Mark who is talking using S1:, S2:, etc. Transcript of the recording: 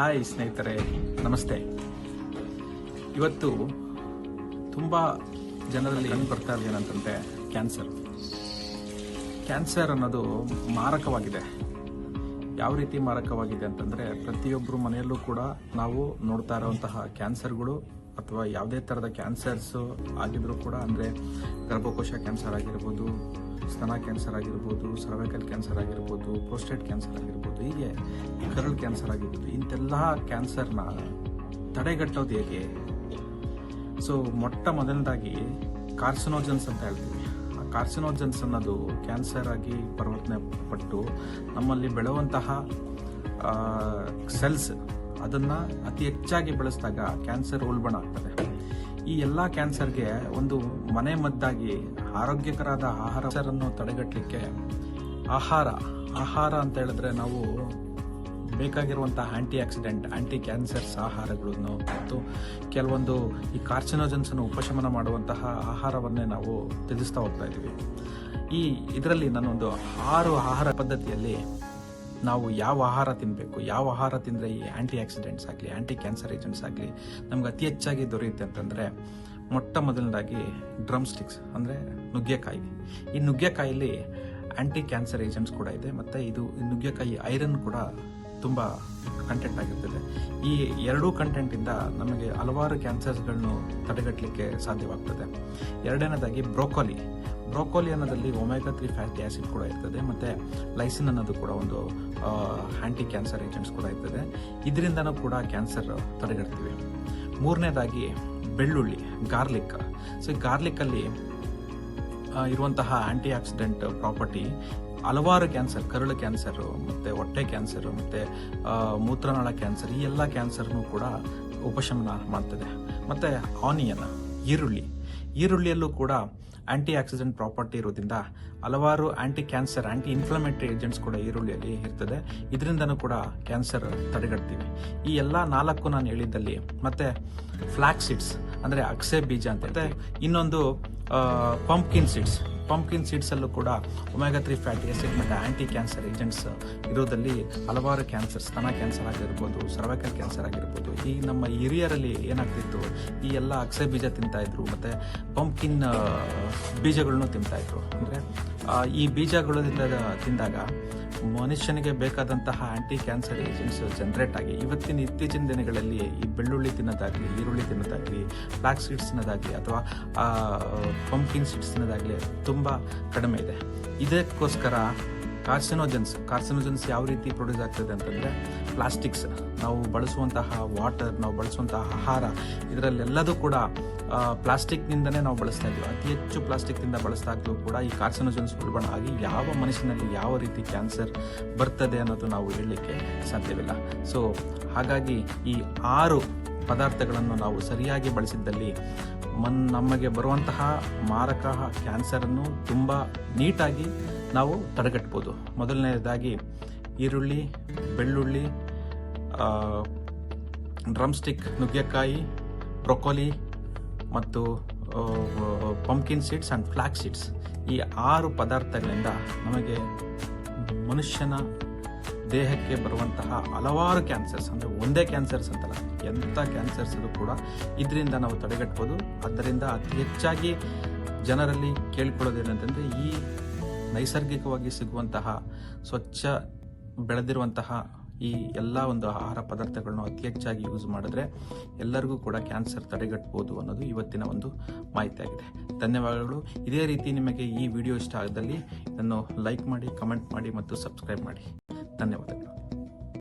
S1: Hi ಸ್ನೇಹಿತರೆ, ನಮಸ್ತೆ. ಇವತ್ತು ತುಂಬ ಜನರಲ್ಲಿ ಏನು ಬರ್ತಾ ಇರಲಿ ಏನಂತಂದರೆ ಕ್ಯಾನ್ಸರ್. ಕ್ಯಾನ್ಸರ್ ಅನ್ನೋದು ಮಾರಕವಾಗಿದೆ. ಯಾವ ರೀತಿ ಮಾರಕವಾಗಿದೆ ಅಂತಂದರೆ ಪ್ರತಿಯೊಬ್ಬರು ಮನೆಯಲ್ಲೂ ಕೂಡ ನಾವು ನೋಡ್ತಾ ಇರೋವಂತಹ ಕ್ಯಾನ್ಸರ್ಗಳು ಅಥವಾ ಯಾವುದೇ ಥರದ ಕ್ಯಾನ್ಸರ್ಸು ಆಗಿದ್ರು ಕೂಡ ಅಂದರೆ ಗರ್ಭಕೋಶ ಕ್ಯಾನ್ಸರ್ ಆಗಿರ್ಬೋದು ಸ್ತನ ಕ್ಯಾನ್ಸರ್ ಆಗಿರ್ಬೋದು ಸರ್ವೈಕಲ್ ಕ್ಯಾನ್ಸರ್ ಆಗಿರ್ಬೋದು ಪ್ರೋಸ್ಟೇಟ್ ಕ್ಯಾನ್ಸರ್ ಆಗಿರ್ಬೋದು, ಹೀಗೆ ಕರಳು ಕ್ಯಾನ್ಸರ್ ಆಗಿರ್ಬೋದು ಇಂಥೆಲ್ಲ ಕ್ಯಾನ್ಸರ್ನ ತಡೆಗಟ್ಟೋದು ಹೇಗೆ? ಸೊ ಮೊಟ್ಟ ಮೊದಲನೇದಾಗಿ ಕಾರ್ಸಿನೋಜನ್ಸ್ ಅಂತ ಹೇಳ್ತೀವಿ. ಆ ಕಾರ್ಸಿನೋಜನ್ಸ್ ಅನ್ನೋದು ಕ್ಯಾನ್ಸರ್ ಆಗಿ ಪರಿವರ್ತನೆ ಪಟ್ಟು ನಮ್ಮಲ್ಲಿ ಬೆಳೆಯುವಂತಹ ಸೆಲ್ಸ್ ಅದನ್ನು ಅತಿ ಹೆಚ್ಚಾಗಿ ಬೆಳೆಸಿದಾಗ ಕ್ಯಾನ್ಸರ್ ಉಲ್ಬಣ ಆಗ್ತದೆ. ಈ ಎಲ್ಲ ಕ್ಯಾನ್ಸರ್ಗೆ ಒಂದು ಮನೆ ಮದ್ದಾಗಿ ಆರೋಗ್ಯಕರಾದ ಆಹಾರವನ್ನು ತಡೆಗಟ್ಟಲಿಕ್ಕೆ ಆಹಾರ ಆಹಾರ ಅಂತ ಹೇಳಿದ್ರೆ ನಾವು ಬೇಕಾಗಿರುವಂತಹ ಆಂಟಿ ಆಕ್ಸಿಡೆಂಟ್ ಆಂಟಿ ಕ್ಯಾನ್ಸರ್ಸ್ ಆಹಾರಗಳನ್ನು ಮತ್ತು ಕೆಲವೊಂದು ಈ ಕಾರ್ಸಿನೋಜನ್ಸ್ ಅನ್ನು ಉಪಶಮನ ಮಾಡುವಂತಹ ಆಹಾರವನ್ನೇ ನಾವು ತ್ಯಜಿಸ್ತಾ ಹೋಗ್ತಾ ಇದ್ದೀವಿ ಈ ಇದರಲ್ಲಿ ನಾನೊಂದು ಆರು ಆಹಾರ ಪದ್ಧತಿಯಲ್ಲಿ ನಾವು ಯಾವ ಆಹಾರ ತಿನ್ನಬೇಕು ಯಾವ ಆಹಾರ ತಿಂದರೆ ಈ ಆ್ಯಂಟಿ ಆಕ್ಸಿಡೆಂಟ್ಸ್ ಆಗಲಿ ಆ್ಯಂಟಿ ಕ್ಯಾನ್ಸರ್ ಏಜೆಂಟ್ಸ್ ಆಗಲಿ ನಮ್ಗೆ ಅತಿ ಹೆಚ್ಚಾಗಿ ದೊರೆಯುತ್ತೆ ಅಂತಂದರೆ ಮೊಟ್ಟ ಮೊದಲನೇದಾಗಿ ಡ್ರಮ್ ಸ್ಟಿಕ್ಸ್ ಅಂದರೆ ನುಗ್ಗೆಕಾಯಿ. ಈ ನುಗ್ಗೆಕಾಯಲ್ಲಿ ಆ್ಯಂಟಿ ಕ್ಯಾನ್ಸರ್ ಏಜೆಂಟ್ಸ್ ಕೂಡ ಇದೆ, ಮತ್ತು ಇದು ನುಗ್ಗೆಕಾಯಿ ಐರನ್ ಕೂಡ ತುಂಬ ಕಂಟೆಂಟ್ ಆಗಿರ್ತದೆ. ಈ ಎರಡೂ ಕಂಟೆಂಟಿಂದ ನಮಗೆ ಹಲವಾರು ಕ್ಯಾನ್ಸರ್ಸ್ಗಳನ್ನು ತಡೆಗಟ್ಟಲಿಕ್ಕೆ ಸಾಧ್ಯವಾಗ್ತದೆ. ಎರಡನೇದಾಗಿ ಬ್ರೋಕೋಲಿ. ಬ್ರೋಕೋಲಿ ಅನ್ನೋದಲ್ಲಿ ಒಮೆಗಾ ತ್ರೀ ಫ್ಯಾಟಿ ಆಸಿಡ್ ಕೂಡ ಇರ್ತದೆ, ಮತ್ತು ಲೈಸಿನ್ ಅನ್ನೋದು ಕೂಡ ಒಂದು ಆ್ಯಂಟಿ ಕ್ಯಾನ್ಸರ್ ಏಜೆಂಟ್ಸ್ ಕೂಡ ಇರ್ತದೆ. ಇದರಿಂದನೂ ಕೂಡ ಕ್ಯಾನ್ಸರ್ ತಡೆಗಟ್ತೀವಿ. ಮೂರನೇದಾಗಿ ಬೆಳ್ಳುಳ್ಳಿ, ಗಾರ್ಲಿಕ್. ಸೊ ಗಾರ್ಲಿಕ್ಕಲ್ಲಿ ಇರುವಂತಹ ಆ್ಯಂಟಿ ಆಕ್ಸಿಡೆಂಟ್ ಪ್ರಾಪರ್ಟಿ ಹಲವಾರು ಕ್ಯಾನ್ಸರ್, ಕರುಳು ಕ್ಯಾನ್ಸರು, ಮತ್ತು ಹೊಟ್ಟೆ ಕ್ಯಾನ್ಸರು, ಮತ್ತು ಮೂತ್ರನಾಳ ಕ್ಯಾನ್ಸರ್, ಈ ಎಲ್ಲ ಕ್ಯಾನ್ಸರ್ನೂ ಕೂಡ ಉಪಶಮನ ಮಾಡ್ತದೆ. ಮತ್ತು ಆನಿಯನ್, ಈರುಳ್ಳಿ. ಈರುಳ್ಳಿಯಲ್ಲೂ ಕೂಡ ಆ್ಯಂಟಿ ಆಕ್ಸಿಡೆಂಟ್ ಪ್ರಾಪರ್ಟಿ ಇರೋದ್ರಿಂದ ಹಲವಾರು anti cancer anti inflammatory agents ಕೂಡ ಈರುಳ್ಳಿಯಲ್ಲಿ ಇರ್ತದೆ. ಇದರಿಂದನೂ ಕೂಡ ಕ್ಯಾನ್ಸರ್ ತಡೆಗಟ್ತೀವಿ. ಈ ಎಲ್ಲ ನಾಲ್ಕು ನಾನು ಹೇಳಿದ್ದಲ್ಲಿ, ಮತ್ತು ಫ್ಲ್ಯಾಕ್ ಸೀಡ್ಸ್ ಅಂದರೆ ಅಕ್ಸೆ ಬೀಜ ಅಂತ ಇನ್ನೊಂದು ಪಂಪ್ಕಿನ್ ಸೀಡ್ಸ್ ಪಂಪ್ಕಿನ್ ಸೀಡ್ಸಲ್ಲೂ ಕೂಡ ಒಮೆಗಾ ತ್ರೀ ಫ್ಯಾಟಿ ಆಸಿಡ್ ಮತ್ತು ಆ್ಯಂಟಿ ಕ್ಯಾನ್ಸರ್ ಏಜೆಂಟ್ಸ್ ಇರೋದಲ್ಲಿ ಹಲವಾರು ಕ್ಯಾನ್ಸರ್ ಸ್ತನ ಕ್ಯಾನ್ಸರ್ ಆಗಿರ್ಬೋದು ಸರ್ವೈಕಲ್ ಕ್ಯಾನ್ಸರ್ ಆಗಿರ್ಬೋದು. ಈ ನಮ್ಮ ಹಿರಿಯರಲ್ಲಿ ಏನಾಗ್ತಿತ್ತು? ಈ ಎಲ್ಲ ಅಕ್ಸೆ ಬೀಜ ತಿಂತಾಯಿದ್ರು ಮತ್ತು ಪಂಪ್ಕಿನ್ ಬೀಜಗಳನ್ನು ತಿಂತಾಯಿದ್ರು ಅಂದರೆ ಈ ಬೀಜಗಳಿಂದ ತಿಂದಾಗ ಮನುಷ್ಯನಿಗೆ ಬೇಕಾದಂತಹ ಆಂಟಿ ಕ್ಯಾನ್ಸರ್ ಏಜೆಂಟ್ಸ್ ಜನರೇಟ್ ಆಗಿ, ಇವತ್ತಿನ ಇತ್ತೀಚಿನ ದಿನಗಳಲ್ಲಿ ಈ ಬೆಳ್ಳುಳ್ಳಿ ತಿನ್ನೋದಾಗಲಿ, ಈರುಳ್ಳಿ ತಿನ್ನೋದಾಗಲಿ ಫ್ಲಾಕ್ ಸೀಡ್ಸ್ ತಿನ್ನೋದಾಗಲಿ ಅಥವಾ ಪಂಪಿನ್ ಸೀಡ್ಸ್ ತಿನ್ನೋದಾಗಲಿ ತುಂಬ ಕಡಿಮೆ ಇದೆ. ಇದಕ್ಕೋಸ್ಕರ ಕಾರ್ಸಿನೋಜನ್ಸ್ ಕಾರ್ಸಿನೋಜನ್ಸ್ ಯಾವ ರೀತಿ ಪ್ರೊಡ್ಯೂಸ್ ಆಗ್ತದೆ ಅಂತಂದರೆ ಪ್ಲಾಸ್ಟಿಕ್ಸ್ ನಾವು ಬಳಸುವಂತಹ ವಾಟರ್ ನಾವು ಬಳಸುವಂತಹ ಆಹಾರ, ಇದರಲ್ಲೆಲ್ಲದೂ ಕೂಡ ಪ್ಲಾಸ್ಟಿಕ್ನಿಂದನೇ ನಾವು ಬಳಸ್ತಾ ಇದ್ದೀವಿ. ಅತಿ ಹೆಚ್ಚು ಪ್ಲಾಸ್ಟಿಕ್ನಿಂದ ಬಳಸಿದಾಗಲೂ ಕೂಡ ಈ ಕಾರ್ಸಿನೋಜನ್ಸ್ ಉಲ್ಬಣ ಆಗಿ ಯಾವ ಮನಸ್ಸಿನಲ್ಲಿ ಯಾವ ರೀತಿ ಕ್ಯಾನ್ಸರ್ ಬರ್ತದೆ ಅನ್ನೋದು ನಾವು ಹೇಳಲಿಕ್ಕೆ ಸಾಧ್ಯವಿಲ್ಲ. ಸೊ ಹಾಗಾಗಿ ಈ ಆರು ಪದಾರ್ಥಗಳನ್ನು ನಾವು ಸರಿಯಾಗಿ ಬಳಸಿದ್ದಲ್ಲಿ ಮನ್, ನಮಗೆ ಬರುವಂತಹ ಮಾರಕ ಕ್ಯಾನ್ಸರನ್ನು ತುಂಬ ನೀಟಾಗಿ ನಾವು ತಡೆಗಟ್ಬೋದು. ಮೊದಲನೇದಾಗಿ ಈರುಳ್ಳಿ, ಬೆಳ್ಳುಳ್ಳಿ ಡ್ರಮ್ ಸ್ಟಿಕ್ ನುಗ್ಗೆಕಾಯಿ, ಬ್ರೊಕೊಲಿ ಮತ್ತು pumpkin seeds and flax seeds ಈ ಆರು ಪದಾರ್ಥಗಳಿಂದ ನಮಗೆ ಮನುಷ್ಯನ ದೇಹಕ್ಕೆ ಬರುವಂತಹ ಹಲವಾರು ಕ್ಯಾನ್ಸರ್ಸ್ ಅಂದರೆ ಒಂದೇ ಕ್ಯಾನ್ಸರ್ಸ್ ಅಂತಲ್ಲ, ಎಂಥ ಕ್ಯಾನ್ಸರ್ಸ್ ಕೂಡ ಇದರಿಂದ ನಾವು ತಡೆಗಟ್ಬೋದು. ಆದ್ದರಿಂದ ಅತಿ ಹೆಚ್ಚಾಗಿ ಜನರಲ್ಲಿ ಕೇಳ್ಕೊಳ್ಳೋದೇನಂತಂದರೆ ಈ ನೈಸರ್ಗಿಕವಾಗಿ ಸಿಗುವಂತಹ, ಸ್ವಚ್ಛ ಬೆಳೆದಿರುವಂತಹ ಈ ಎಲ್ಲ ಒಂದು ಆಹಾರ ಪದಾರ್ಥಗಳನ್ನು ಅತಿ ಹೆಚ್ಚಾಗಿ ಯೂಸ್ ಮಾಡಿದ್ರೆ ಎಲ್ಲರಿಗೂ ಕೂಡ ಕ್ಯಾನ್ಸರ್ ತಡೆಗಟ್ಬೋದು ಅನ್ನೋದು ಇವತ್ತಿನ ಒಂದು ಮಾಹಿತಿ ಆಗಿದೆ ಧನ್ಯವಾದಗಳು. ಇದೇ ರೀತಿ ನಿಮಗೆ ಈ ವಿಡಿಯೋ ಇಷ್ಟ ಆಗದಲ್ಲಿ ಇದನ್ನು ಲೈಕ್ ಮಾಡಿ ಕಮೆಂಟ್ ಮಾಡಿ ಮತ್ತು ಸಬ್ಸ್ಕ್ರೈಬ್ ಮಾಡಿ. ಧನ್ಯವಾದಗಳು